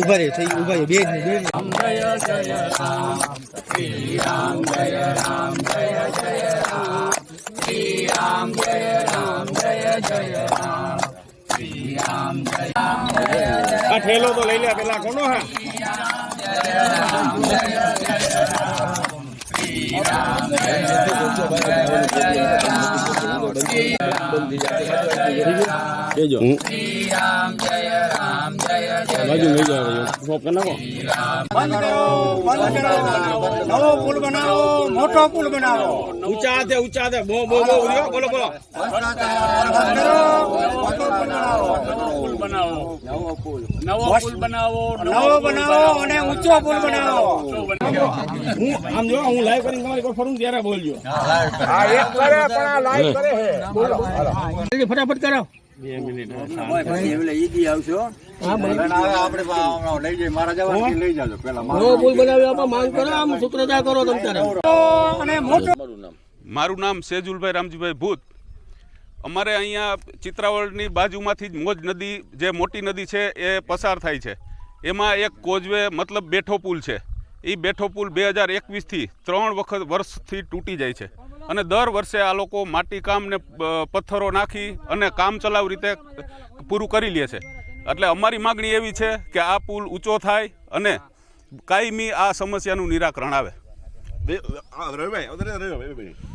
ઉભા રે થઈ ઉભા રે બે જ બે જ. આ ઠેલો તો લઈ લે પેલા કોનો હા? કેજો. બાજુ લઈ જાવ સ્ટોપ કરી નાખો. નવો પુલ બનાવો મોટો પુલ બનાવો. ઊંચા દે ઊંચા દે બહુ બહુ બહુ બોલો બોલો. નવો બનાવો અને ઊંચો પુલ બનાવો. હું આમ જો હું લાઈવ કરીને તમારી પર ફરું ત્યારે બોલજો. ફટાફટ કરો. બે મિનિટ નવો પુલ બનાવ્યો આપણે માંગ કરો આમ સૂત્રતા કરો તમે તારે. અને મોટો મારું નામ સેજુલભાઈ રામજીભાઈ ભૂત. અમારે અહીંયા ચિત્રાવળની બાજુમાંથી જ મોજ નદી જે મોટી નદી છે એ પસાર થાય છે. એમાં એક કોઝવે મતલબ બેઠો પુલ છે. એ બેઠો પુલ બે હજાર એકવીસથી ત્રણ વખત વર્ષથી તૂટી જાય છે. અને દર વર્ષે આ લોકો માટી કામને પથ્થરો નાખી અને કામ ચલાવ રીતે પૂરું કરી લે છે. એટલે અમારી માગણી એવી છે કે આ પુલ ઊંચો થાય અને કાયમી આ સમસ્યાનું નિરાકરણ આવે. રવિભાઈ, રવિભાઈ.